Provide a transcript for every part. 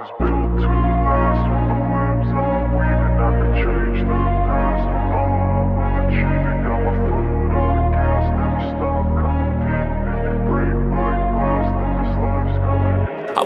was built to last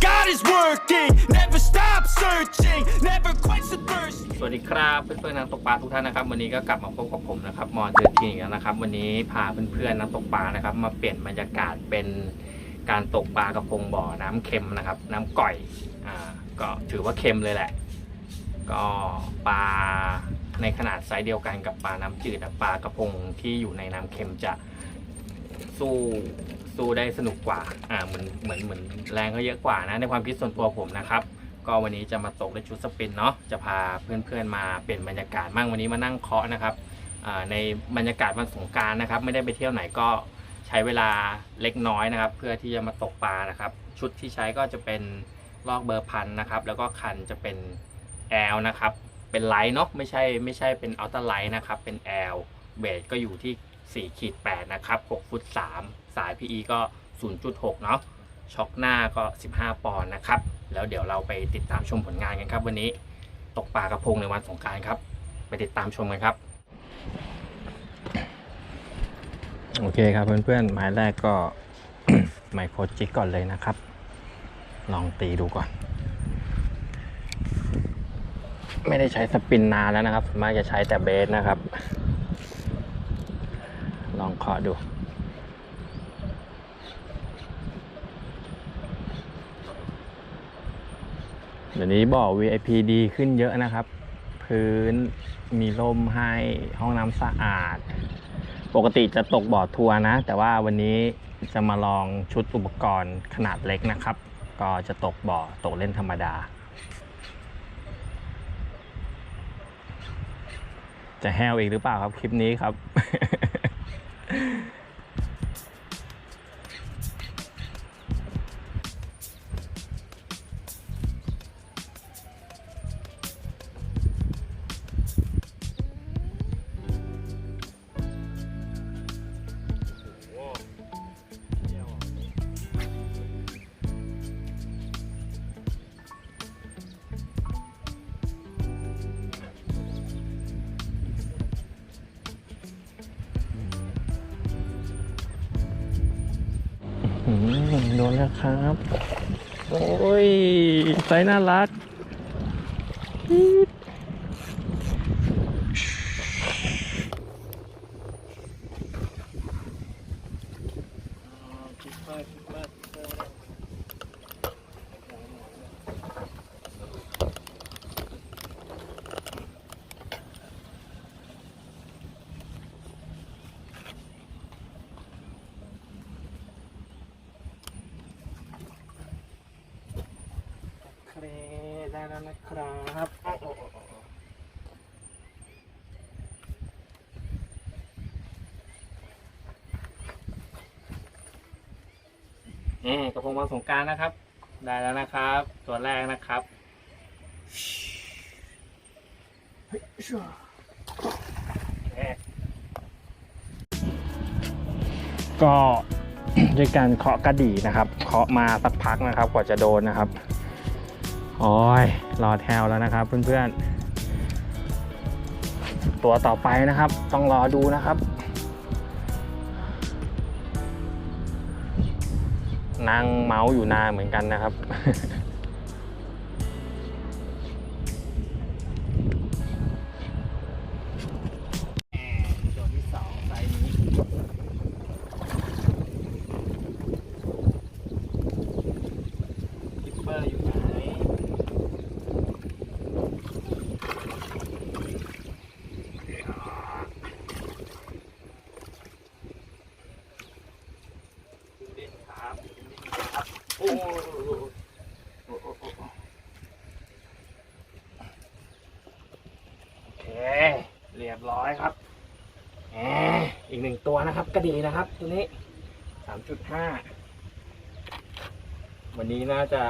got is working. Never stop searching, never quench the thirst. สวัสดีครับเพื่อนๆนักตกปลาทุกท่านนะครับวันนี้ก็กลับมาพบกับผมนะครับมอเจอทีอีกแล้วนะครับวันนี้พาเพื่อนๆนักตกปลานะครับมาเปลี่ยนบรรยากาศเป็นการตกปลากระพงบ่อน้ำเค็มนะครับ น้ำก่อยอ่าก็ถือว่าเค็มเลยแหละ ก็ปลาในขนาดไซส์เดียวกันกับปลาน้ำจืดปลากระพงที่อยู่ในน้ำเค็มจะสู้ สู้ได้สนุกกว่าอ่าเหมือนเหมือนเหมือนแรงก็เยอะกว่านะในความคิดส่วนตัวผมนะครับ ก็วันนี้จะมาตกในชุดสปินเนาะจะพาเพื่อนๆมาเปลี่ยนบรรยากาศมั่งวันนี้มานั่งเคาะนะครับอ่าในบรรยากาศวันสงการนะครับ ไม่ได้ไปเที่ยวไหนก็ใช้เวลาเล็กน้อยนะครับ เพื่อที่จะมาตกปลานะครับ ชุดที่ใช้ก็จะเป็นลอกเบอร์พันนะครับ แล้วก็คันจะเป็นแอลนะครับ เป็นไลท์เนาะไม่ใช่ไม่ใช่เป็นอัลตร้าไลท์นะครับ เป็นแอลเบสก็อยู่ที่4ขีด8นะครับ6ฟุต3 สาย PE ก็ 0.6 เนาะช็อคหน้าก็ 15 ปอนด์นะครับ แล้วเดี๋ยวเราไปติดตามชมผลงานกันครับ วันนี้ตกปลากระพงในวันสงการครับ ไปติดตามชมกันครับ โอเคครับเพื่อนๆ หมายแรกก็ ไมโครจิกก่อนเลยนะครับ ลองตีดูก่อน ไม่ได้ใช้สปินนานแล้วนะครับส่วนมากจะใช้แต่เบสนะครับ ลองเคาะดู เดี๋ยวนี้บ่อ VIP ดีขึ้นเยอะนะครับ พื้นมีร่มให้ห้องน้ำสะอาด ปกติจะตกบ่อทัวร์นะ แต่ว่าวันนี้จะมาลองชุดอุปกรณ์ขนาดเล็กนะครับ ก็จะตกบ่อตกเล่นธรรมดา จะแห้วอีกหรือเปล่าครับคลิปนี้ครับ อืมโดนแล้วครับ โอ้ยไซน่ารักอี๊ดเครได้แล้วนะครับโอ้โอ้โอ้โอ้ นี่กระพงวันสงการนะครับ ได้แล้วนะครับ ตัวแรกนะครับก็ด้วยการเคาะกระดี่นะครับ เคาะมาสักพักนะครับ กว่าจะโดนนะครับโอ้ยรอแถวแล้วนะครับเพื่อนๆ ตัวต่อไปนะครับ ต้องรอดูนะครับ นั่งเมาส์อยู่นานเหมือนกันนะครับ ตัวที่สองไซส์นี้ คิปเปอร์อยู่ไหน ดูดิครับดูดิครับ โอ้ เรียบร้อยครับแหมอีกห นะครับ กระดีนะครับ ตัวนี้สามจุดห้าวันนี้น่าจะ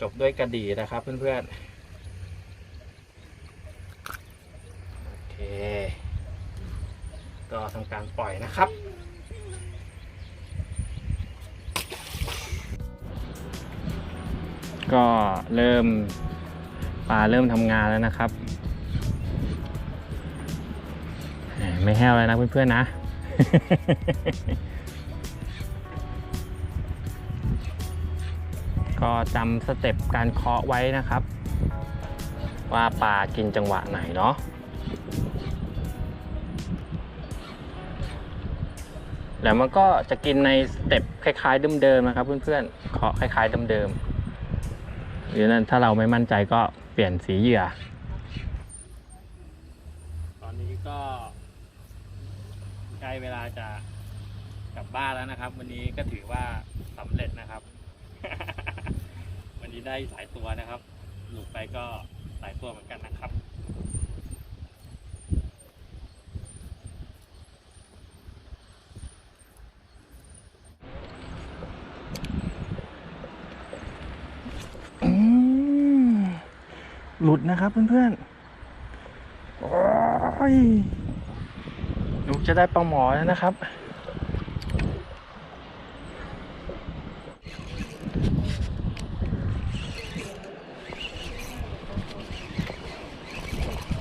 จบด้วยกระดีนะครับเพื่อนๆ โอเค ก็ทำการปล่อยนะครับก็เริ่มปลาเริ่มทำงานแล้วนะครับ ไม่แห้วเลยนะเพื่อนๆนะ ก็จำสเต็ปการเคาะไว้นะครับ ว่าปลากินจังหวะไหนเนาะแล้วมันก็จะกินในสเต็ปคล้ายๆเดิมๆนะครับ เพื่อนๆเคาะคล้ายๆเดิมๆหรือนั้นถ้าเราไม่มั่นใจก็เปลี่ยนสีเหยื่อ ตอนนี้ก็ ใกล้เวลาจะกลับบ้านแล้วนะครับ วันนี้ก็ถือว่าสำเร็จนะครับ วันนี้ได้หลายตัวนะครับหลุดไปก็หลายตัวเหมือนกันนะครับหลุดนะครับเพื่อนๆ โอ้ย หนูจะได้ปลาหมอแล้วนะครับ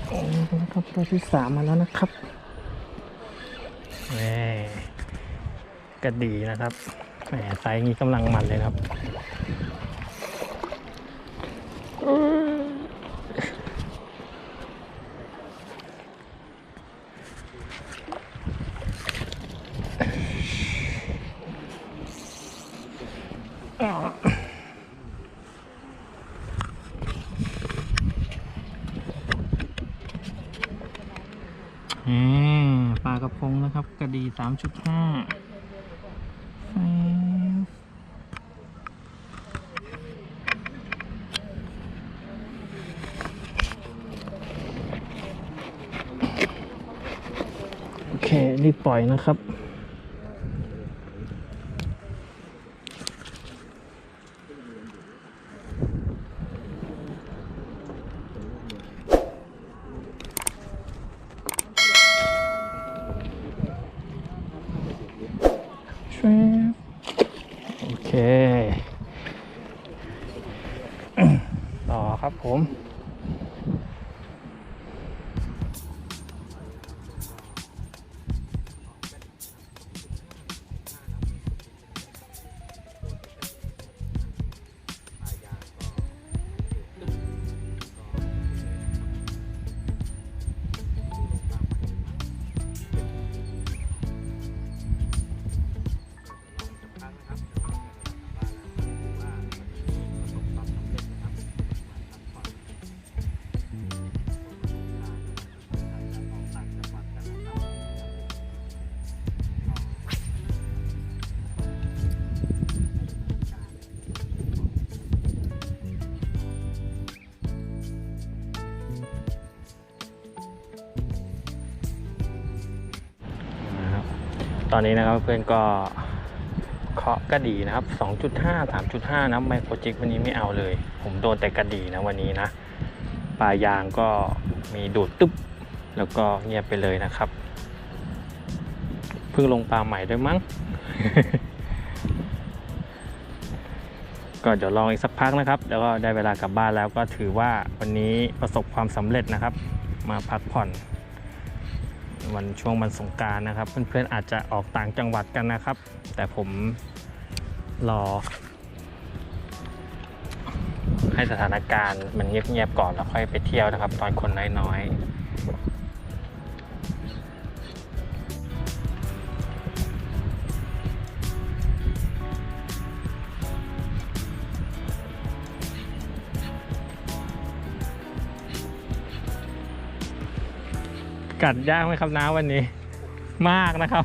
โอ้ยครับตัวที่สามมาแล้วนะครับแหมกระดีนะครับแหมไซส์นี้กำลังมันเลยครับ ปลากระพงนะครับ กระดีสามจุดห้าโอเครีบปล่อยนะครับ แชฟโอเค ต่อ ครับผม ตอนนี้นะครับเพื่อนก็เคาะกระดีนะครับ 2.5 3.5 นะไมโครจิกวันนี้ไม่เอาเลย ผมโดนแต่กระดีนะวันนี้นะปลายางก็มีดูดตึ๊บ แล้วก็เงียบไปเลยนะครับ เพิ่งลงปลาใหม่ด้วยมั้ง ก็เดี๋ยวลองอีกสักพักนะครับ แล้วก็ได้เวลากลับบ้านแล้วก็ถือว่าวันนี้ประสบความสำเร็จนะครับ มาพักผ่อน วันช่วงวันสงการนะครับ เพื่อนๆอาจจะออกต่างจังหวัดกันนะครับ แต่ผมรอ ให้สถานการณ์มันเงียบๆก่อนแล้วค่อยไปเที่ยวนะครับ ตอนคนน้อยๆ กัดยากไหมครับน้าวันนี้ มากนะครับ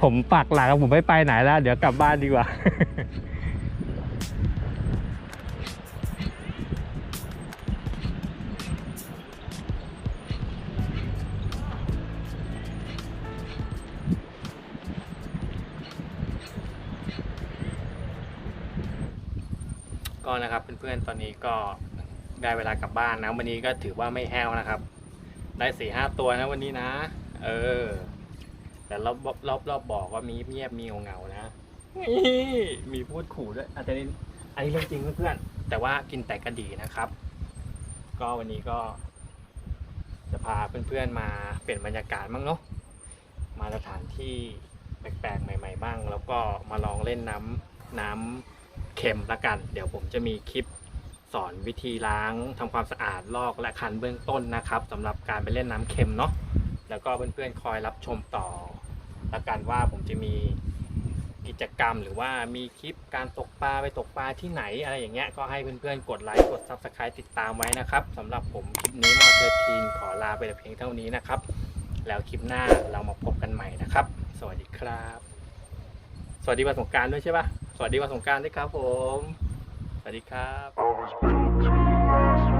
ผมปักหลักผมไม่ไปไหนแล้ว เดี๋ยวกลับบ้านดีกว่าก็นะครับเพื่อนๆตอนนี้ก็ ได้เวลากลับบ้านนะ วันนี้ก็ถือว่าไม่แห้วนะครับ ได้สี่ห้าตัวนะวันนี้นะ เออ แต่รอบรอบรอบบอกว่ามีเงียบๆมีเงาๆนะนี่มีพูดขู่ด้วยอาจจะนี้อันนี้เรื่องจริงเพื่อนๆแต่ว่ากินแต่กระดีนะครับ ก็วันนี้ก็ จะพาเพื่อนๆมาเปลี่ยนบรรยากาศบ้างเนาะมาสถานที่แปลกๆใหม่ ๆ บ้าง แล้วก็มาลองเล่นน้ำน้ำเค็มละกัน เดี๋ยวผมจะมีคลิป สอนวิธีล้างทำความสะอาดลอกและคันเบื้องต้นนะครับสำหรับการไปเล่นน้ำเค็มเนาะแล้วก็เพื่อนๆคอยรับชมต่อละกันว่าผมจะมีกิจกรรมหรือว่ามีคลิปการตกปลาไปตกปลาที่ไหนอะไรอย่างเงี้ยก็ให้เพื่อนๆกดไลค์กด Subscribe ติดตามไว้นะครับสำหรับผมคลิปนี้มอเตอร์ทีนขอลาไปแต่เพียงเท่านี้นะครับ แล้วคลิปหน้าเรามาพบกันใหม่นะครับ สวัสดีครับ สวัสดีวันสงการด้วยใช่ปะสวัสดีวันสงการด้วยครับผม สวัสดีครับ